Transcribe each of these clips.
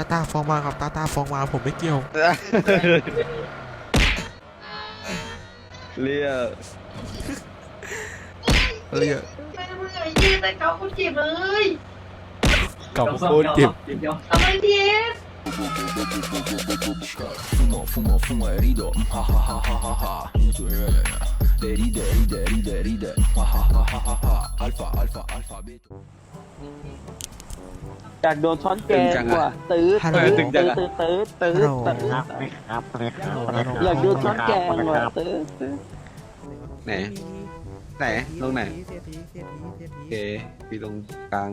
าตาฟ้องมาครับตาตาฟ้องมาผมไม่เกี่ยว เรียกเรียกไม่ได้มึงไอ้ยี่แต่เขาคุณจีบเลยกลับโคตรเจ็บทำไมทีเอส Fumo, fumo, fumo herido. Ha ha ha ha ha ha. Deride, ride, ride, ride. Ha ha ha ha ha ha. Alfa, alfa, alfa, beta. อยากโดนช้อนแกงว่ะตื้อฮัลโหลตื้อตื้อตื้อตื้อตื้อฮัลโหลตื้อครับครับอยากโดนช้อนแกงว่ะตื้อตื้อไหนไหนลงไหนโอเคพี่ลงกลาง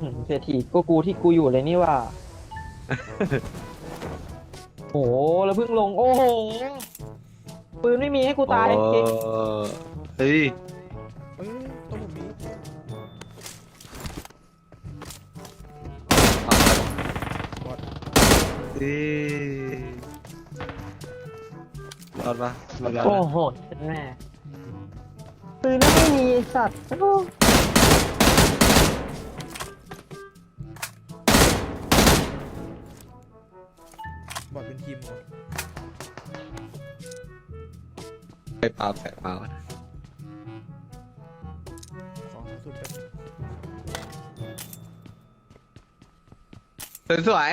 หืมเศรษฐีก็กูที่กูอยู่เลยนี่ว่ะโอ้โหแล้วเพิ่งลงโอ้โหปืนไม่มีให้กูตายโอ้เก่งเฮ้ย เฮ้ยรอดปะรอดแล้วโอ้โหแม่ปืนไม่มีไอ้สัตว์โอ้บอดเป็นทีมเหรอไปปาแฝกมาวะขอสุดแบบสวย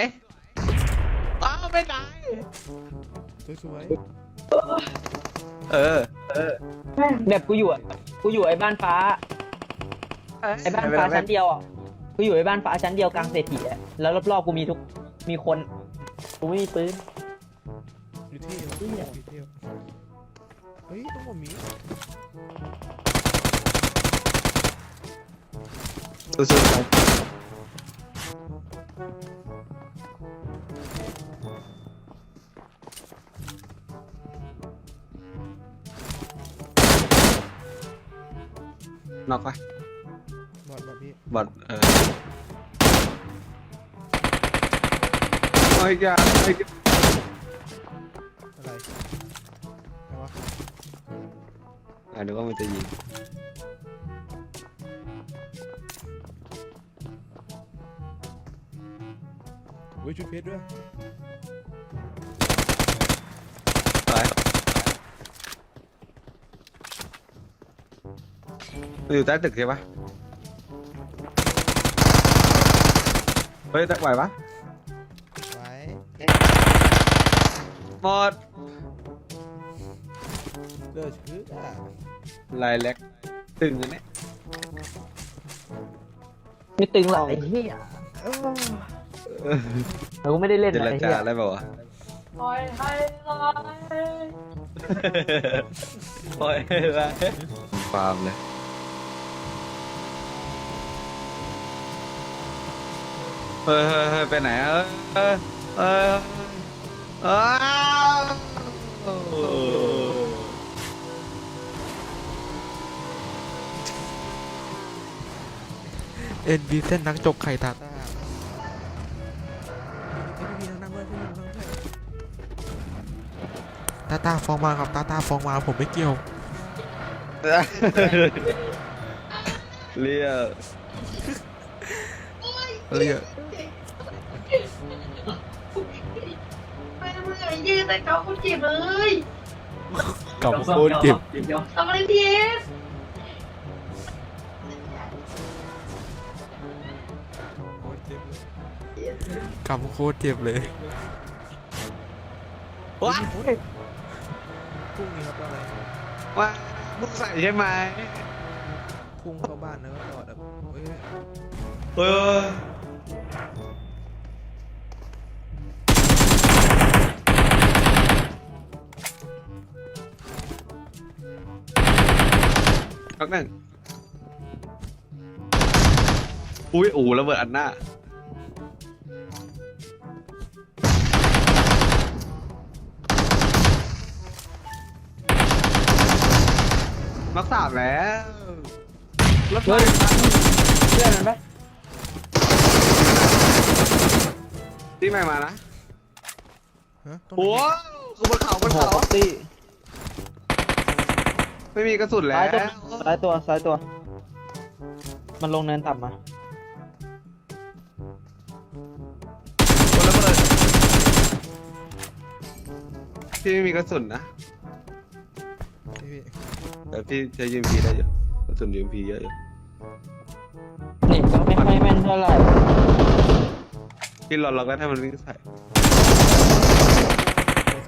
ๆอ้าวไม่ได้สวยเออ แบบกูอยู่อะกูอยู่ไอ้บ้านฟ้า ไอ้บ้านฟ้าชั้นเดียวอะ กูอยู่ไอ้บ้านฟ้าชั้นเดียวกลางเศรษฐีอะแล้วรอบๆกูมีทุก มีคน กูไม่มีปืนๆยูเท่ยูเท่เฮ้ยต้องผมมีสู้ๆครับ น็อกปะบอดบอดพี่บอดเออโอ้ยอย่าไอ้ยอะไรอะไรวะอะเดี๋ยวก็มันจะยิงเว้ยชุดเพชรด้วยไป มันอยู่ใต้ตึกใช่ปะเฮ้ยตักไหวปะไว้หมดเลิศชื่ออะลายเล็กตึงอันเนี้ยไม่ตึงหรอกไอ้เหี้ยเราก็ไม่ได้เล่นเจอะรไรจาเหี้ยอะไรแบบวะ ปล่อยให้ลอยปล่อยอะไรฟาร์มเลย เฮ้ยเฮ้ยเฮ้ยไปไหนอะเออเออเอออ้าวเอ็นบีเส้นนักจกไข่ตาตาเอ้ยพี่นั่งนั่งด้วยพี่นั่งนั่งด้วยตาตาฟ้องมาครับตาตาฟ้องมาผมไม่เกี่ยว เรียกเรียก แต่เขาคุณจีบเลยกลับโคตรเจ็บทำอะไมทีเอสกำโคตรเจ็บเลยว้าพุ่งนี้ครับอะไรว่ามึงใส่ใช่ไหมพุ่งเข้าบ้านแล้วก็จอดแบบเฮ้ย พักหนึ่ง อุ้ยโอ้ระเบิดอันหน้า มักสามแล้วรถไฟเฮ้ยเพื่อนมันปะที่ใหม่มานะฮะต้องโอ้คือบนเขาบโอ้นโหเขาป๊อปตี้ ไม่มีกระสุนแล้วซ้ายตัวซ้ายตัว มันลงเนินต่ำมา คนละเบิดพี่ไม่มีกระสุนนะพี่แต่พี่ใช้ยูมพีได้อยู่กระสุนยูมพีเยอะอยู่เน็ตก็ไม่ค่อยแม่นเท่าไหร่พี่รอลอกแล้วถ้ามันวิ่งใส่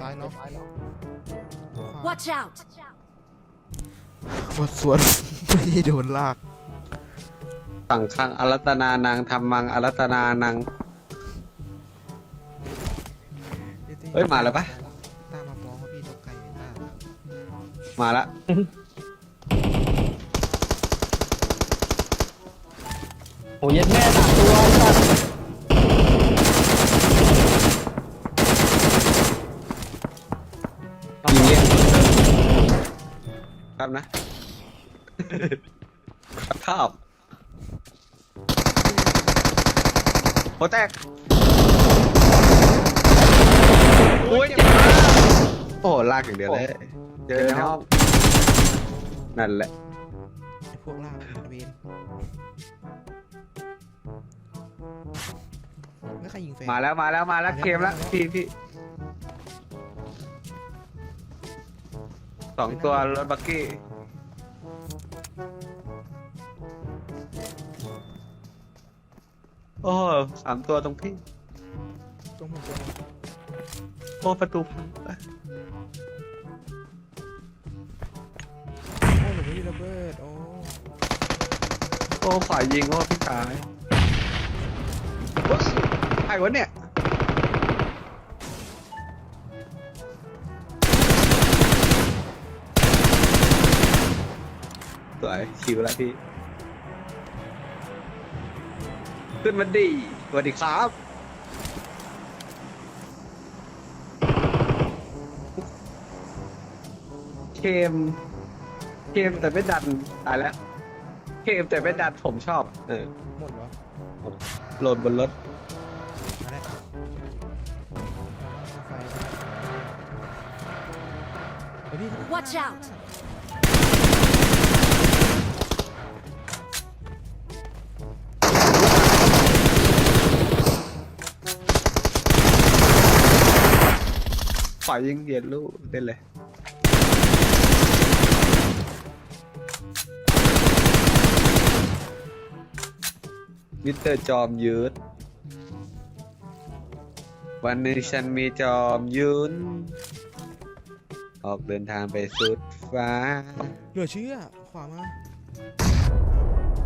ซ้ายเนาะ Watch out! บทสวดไม่ได้โดนลาก สั่งคังอารัตนานางทำมังอารัตนานางเฮ้ยมาแล้วปะตามมาฟ้องว่าพี่ตกไก่ไม่ตามมาละโอ้ยดแม่สามตัวไอ้สั ครับนะครับโอแตก โอ้ยเจ็บมากโอ้ลากอย่างเดียวเลย เจอในห้องนั่นแหละ ไอ้พวกลากเวนแล้วใครยิงแฟน มาแล้วมาแล้วมาแล้วเคมแล้วพี่พี่ สองตัวรถบักกี้ โอ้สามตัวตรงพี่ ตรงผมตัวนึงโอ้ ประตูพังโอ้หนูไม่มีระเบิด โอ้โอ้ฝ่ายยิงโอ้พี่ชายโอ้ยใครวะเนี่ย วยชิวแล้วพี่ ขึ้นมาดีสวัสดีครับเคมเคมแต่ไม่ดันตายแล้วเคมแต่ไม่ดันผมชอบ เออหมดเหรอโหลดบนรถมาแล้วไฟเฮ้ยพี่ Watch out! ฝ่ายยิงเย็นลูกเต้นเลยมิสเตอร์จอมยืด วันนี้ฉันมีจอมยืน ออกเดินทางไปสุดฟ้า เหลือเชื่อ ขวามา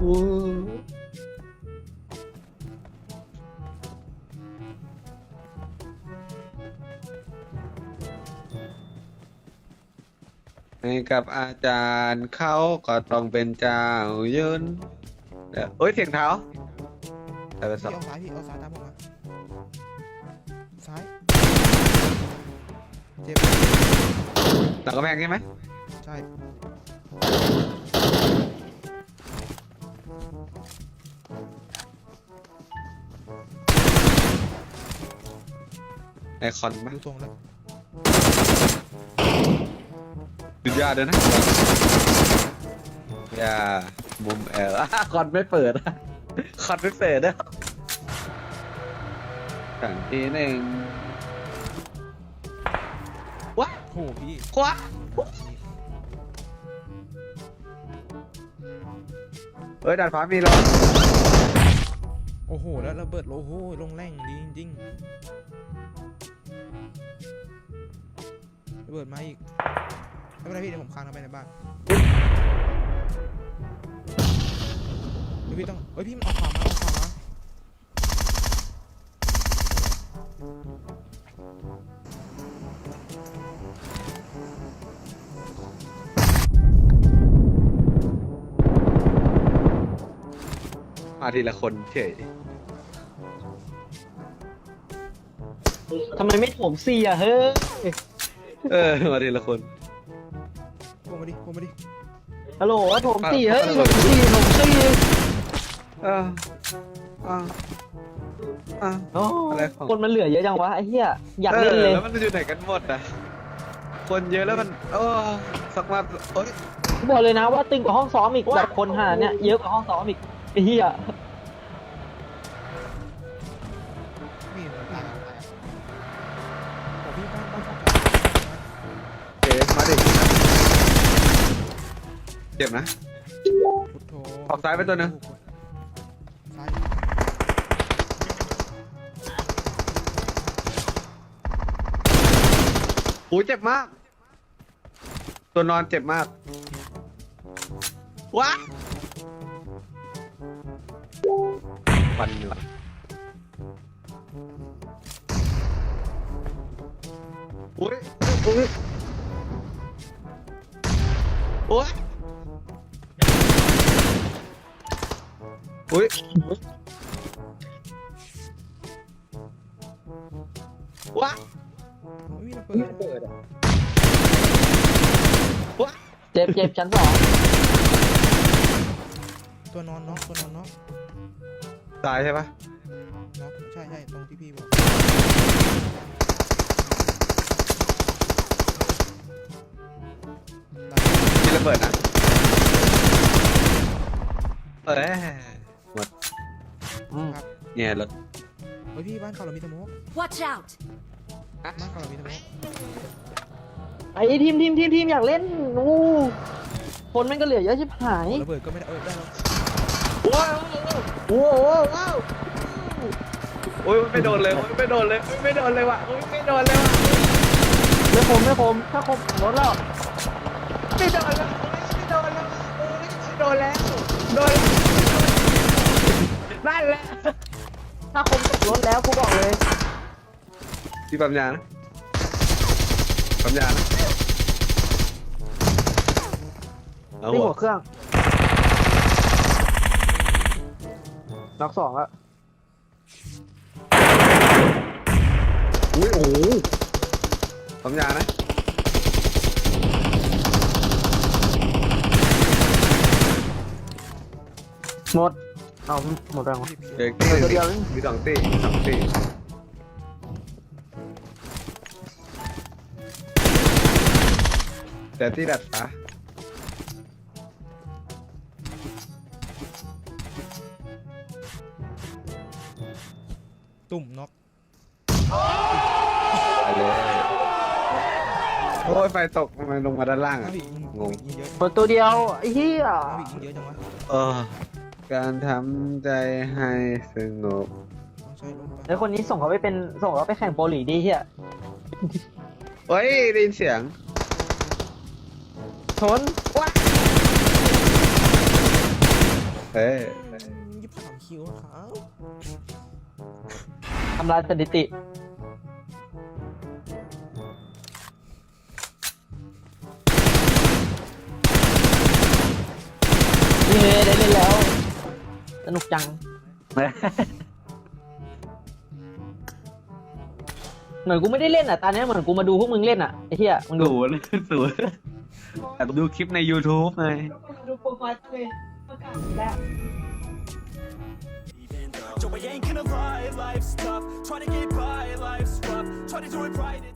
อู้ ให้กับอาจารย์เขาก็ต้องเป็นเจ้ายืนเดี๋ยวเอ้ยเสียงเท้าแต่ไปสพี่องเอาซ้ายพี่เอาซ้ายตามผมมาซ้ายเจ็บหลังกระแพงใช่ไหมใช่ไอคอนไหมดูทรงแล้ว สุดยอดเลยนะอย่ามุมแอลอะคอนไม่เปิดอะคอนไม่เปิดนะสั่งทีหนึ่งว้าโหพี่คว้าเฮ้ยดาดฟ้ามีรถโอ้โห แล้วระเบิดโอ้โหลงแรงดีจริงๆระเบิดมาอีก ไม่เป็นไรพี่เดี๋ยวผมค้างเข้าไปในบ้านเดี๋ยวพี่ต้องเฮ้ยพี่มันเอาขวามาเอาขวามามาทีละคนเฉยทำไมไม่โถมสี่อะเฮ้ย เออ มาทีละคนพวกมา ดิพวกมาดิฮัลโหลโถมสี่เฮ้ยโถมสี่โถมสี่เอออ่าอ่า โอ้อะไรของ คนมันเหลือเยอะจังวะไอ้เหี้ยอยากเล่นเลยแล้วมันอยู่ไหนกันหมดอะ คนเยอะแล้วมันโอ้สักมาโอ้ยบอกเลยนะว่าตึงกว่าห้องซ้อมอีกแบบคนขนาดเนี้ยเยอะกว่าห้องซ้อมอีกไอ้เหี้ย เจ็บนะ พุทโธออกซ้ายไปตัวหนึ่ง ซ้ายโอ้ยเจ็บมาก ตัวนอนเจ็บมากว้าฟันอยู่อุ้ยอุ้ยโอ้ย อุ้ยว้าไม่มีระเบิดว้าเจ็บเจ็บชั้นสองตัวนอนน็อกตัวนอนน็อกตายใช่ปะน็อกใช่ใช่ตรงที่พี่บอกได้มีระเบิดนะเอ้ยหมดอืม เนี่ยรถเฮ้ยพี่บ้านเขาเรามีสโมก Watch out! บ้านเขาเรามีสโมกไอ้ทีมทีมทีมทีมอยากเล่นอู้คนมันก็เหลือเยอะชิบหาย ระเบิดก็ไม่ได้เออได้แล้วว้าวโอ้โหว้าวโอ้ยไม่โดนเลยโอ้ยไม่โดนเลยโอ้ยไม่โดนเลยว่ะโอ้ยไม่โดนเลยว่ะไม่คมไม่คมถ้าคมลดแล้วไม่โดนแล้วไม่โดนแล้วโอ้ยไม่โดนแล้วโดนแล้วนั่นแหละ ถ้าคมตกลดแล้วกูบอกเลยพี่ปั๊มยานะปั๊มยานะเอานี่หัหัววเครื่องน็อกสองอะอุ้ยโอ้โหปั๊มยานะหมด เอาหมดแล้วเหรอเด็กเตัวเดียวเองมีสองตีมีสองตีแต่ที่ดัดฟ้าตุ่มน็อกไปเลยโอ้ยไฟตกทำไมลงมาด้านล่างอะ งงงยิดตัวเดียวไอ้เหี้ย เยอะจังวะ เออ การทำใจให้สงบต้องใช้ลมปะแล้วคนนี้ส่งเขาไปเป็นส่งเขาไปแข่งโปรลีกดิเหี้ยเฮ้ยได้ยินเสียงชนเฮ้ยยี่สิบสามคิวครับทำลายสถิติ นี่เลยได้เล่นแล้ว สนุกจังเหมือนกูไม่ได้เล่นอะตอนนี้เหมือนกูมาดูพวกมึงเล่นอะไอ้เหี้ยมึงดูศูนย์ศูนย์แต่ดูคลิปใน YouTube ไงดูโปรไฟล์เลยประกาศแล้ว So I ain't gonna lie, life's tough. Try to get by, life's rough. Try to do it right.